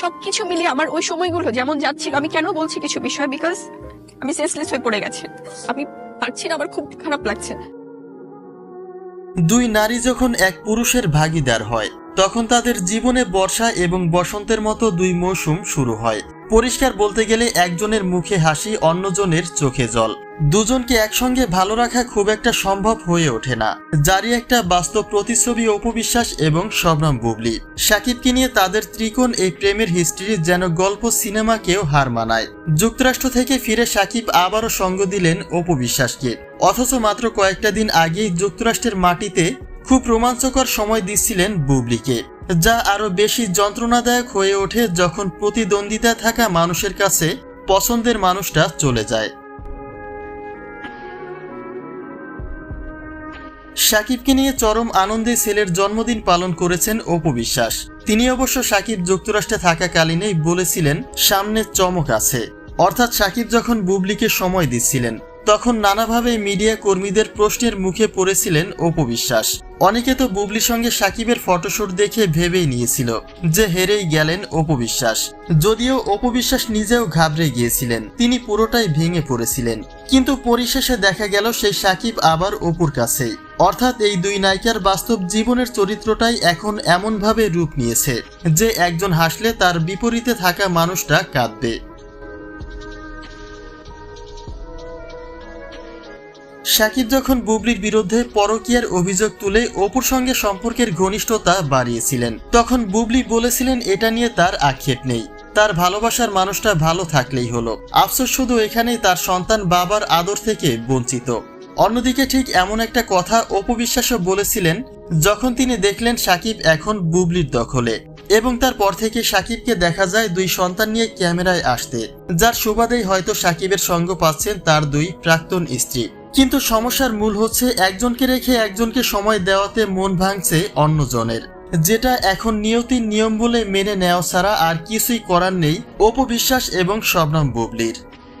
সবকিছু মিলিয়ে আমার ওই সময়গুলো যেমন যাচ্ছিল, আমি কেন বলছি কিছু বিষয়? বিকজ আমি সেন্সলেস হয়ে পড়ে গেছি। আমি পারছি না, আমার খুব খারাপ লাগছে। দুই নারী যখন এক পুরুষের ভাগিদার হয় তখন তাদের জীবনে বর্ষা এবং বসন্তের মতো দুই মৌসুম শুরু হয়। পরিষ্কার বলতে গেলে একজনের মুখে হাসি, অন্যজনের চোখে জল। দুজনকে একসঙ্গে ভালো রাখা খুব একটা সম্ভব হয়ে ওঠে না। যারই একটা বাস্তব প্রতিচ্ছবি উপবিশ্বাস এবং শবনম বুবলি। সাকিবকে নিয়ে তাদের ত্রিকোণ এই প্রেমের হিস্ট্রি যেন গল্প সিনেমাকেও হার মানায়। যুক্তরাষ্ট্র থেকে ফিরে সাকিব আবারও সঙ্গ দিলেন অপবিশ্বাসকে অথচ মাত্র কয়েকটা দিন আগেই যুক্তরাষ্ট্রের মাটিতে খুব রোমাঞ্চকর সময় দিচ্ছিলেন বুবলিকে, যা আরও বেশি যন্ত্রণাদায়ক হয়ে ওঠে যখন প্রতিদ্বন্দ্বিতায় থাকা মানুষের কাছে পছন্দের মানুষটা চলে যায়। সাকিবকে নিয়ে চরম আনন্দে ছেলের জন্মদিন পালন করেছেন অপু বিশ্বাস। তিনি অবশ্য সাকিব যুক্তরাষ্ট্রে থাকাকালীনই বলেছিলেন, সামনে চমক আছে। অর্থাৎ সাকিব যখন বুবলিকে সময় দিচ্ছিলেন তখন নানাভাবে মিডিয়া কর্মীদের প্রশ্নের মুখে পড়েছিলেন অপবিশ্বাস অনেকে তো বুবলির সঙ্গে সাকিবের ফটোশুট দেখে ভেবেই নিয়েছিল যে হেরেই গেলেন অপবিশ্বাস যদিও অপবিশ্বাস নিজেও ঘাবড়ে গিয়েছিলেন, তিনি পুরোটাই ভেঙে পড়েছিলেন। কিন্তু পরিশেষে দেখা গেল সেই সাকিব আবার অপুর কাছেই। অর্থাৎ এই দুই নায়িকার বাস্তব জীবনের চরিত্রটাই এখন এমনভাবে রূপ নিয়েছে যে একজন হাসলে তার বিপরীতে থাকা মানুষটা কাঁদবে। সাকিব যখন বুবলির বিরুদ্ধে পরকীয়ার অভিযোগ তুলে অপুর সঙ্গে সম্পর্কের ঘনিষ্ঠতা বাড়িয়েছিলেন, তখন বুবলি বলেছিলেন এটা নিয়ে তার আক্ষেপ নেই। তার ভালোবাসার মানুষটা ভালো থাকলেই হলো। আফসোস শুধু এখানেই তার সন্তান বাবার আদর থেকে বঞ্চিত। অন্যদিকে ঠিক এমন একটা কথা অপবিশ্বাসও বলেছিলেন, যখন তিনি দেখলেন সাকিব এখন বুবলির দখলে, এবং তারপর থেকে সাকিবকে দেখা যায় দুই সন্তান নিয়ে ক্যামেরায় আসতে, যার সুবাদেই হয়তো সাকিবের সঙ্গ পাচ্ছেন তার দুই প্রাক্তন স্ত্রী। কিন্তু সমস্যার মূল হচ্ছে একজনকে রেখে একজনকে সময় দেওয়াতে মন ভাঙছে অন্যজনের। যেটা এখন নিয়তির নিয়ম বলে মেনে নেওয়া ছাড়া আর কিছুই করার নেই অপবিশ্বাস এবং শবনম বুবলির।